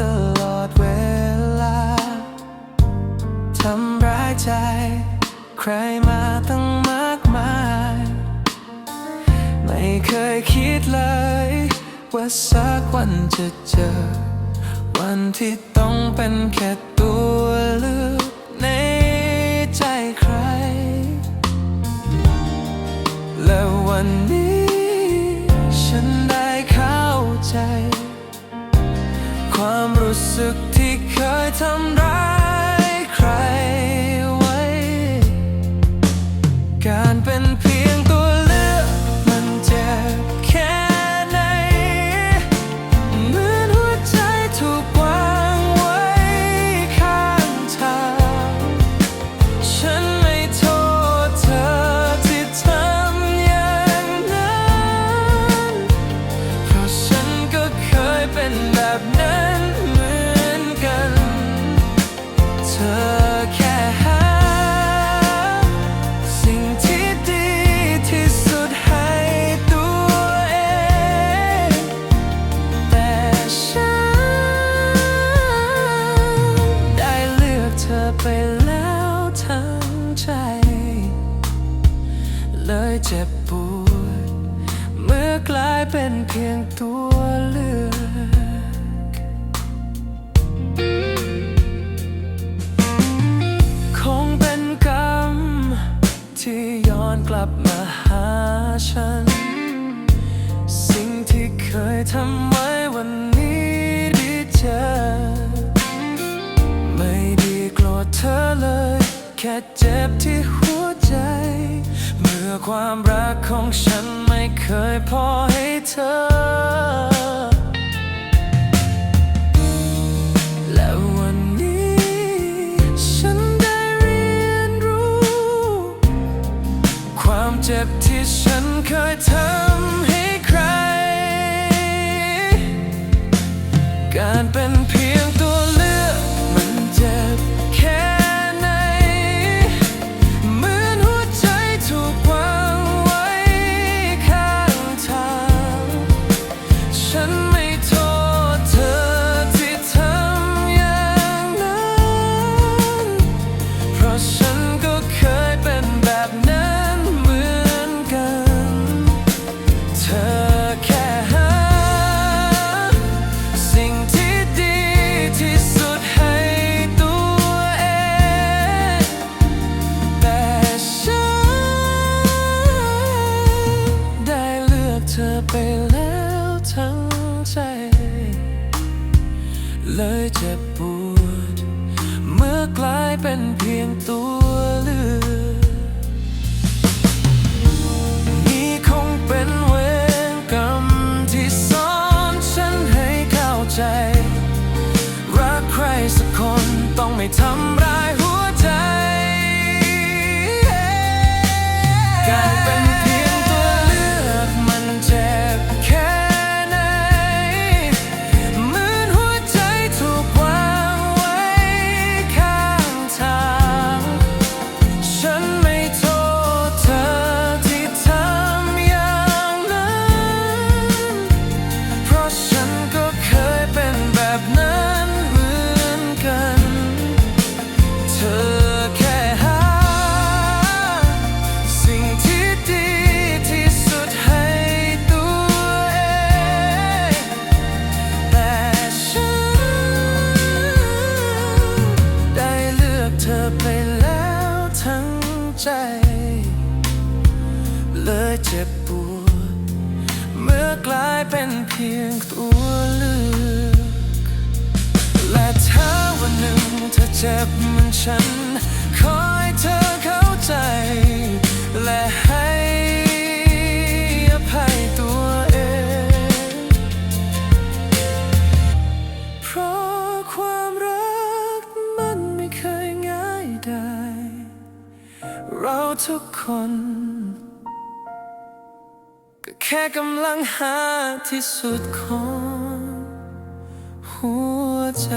ตลอดเวลา ทำร้ายใจ ใครมาตั้งมากมาย ไม่เคยคิดเลย ว่าสักวันจะเจอ วันที่ต้องเป็นแค่ตัวเลือกในใจใคร และวันนี้ สึกที่เคยทำ เจ็บปวดเมื่อกลายเป็นเพียงตัวเลือกคงเป็นกรรม ที่ย้อนกลับมาหาฉัน สิ่งที่เคยทำไว้วันนี้ได้เจอ ไม่ด้โกรธเธอเลย แค่เจ็บที่หัว ความรักของฉันไม่เคยพอให้เธอ และวันนี้ฉันได้เรียนรู้ ความเจ็บที่ฉันเคยทำ เลยเจ็บปวด เมื่อกลายเป็นเพียงตัวเลือก เจ็บปวดเมื่อกลายเป็นเพียงตัวเลือกและถ้าวันหนึ่งเธอเจ็บเหมือนฉัน ขอให้เธอเข้าใจ และให้อภัยตัวเอง เพราะความรักมันไม่เคยง่ายได้ เราทุกคน แค่กำลังหาที่สุดของหัวใจ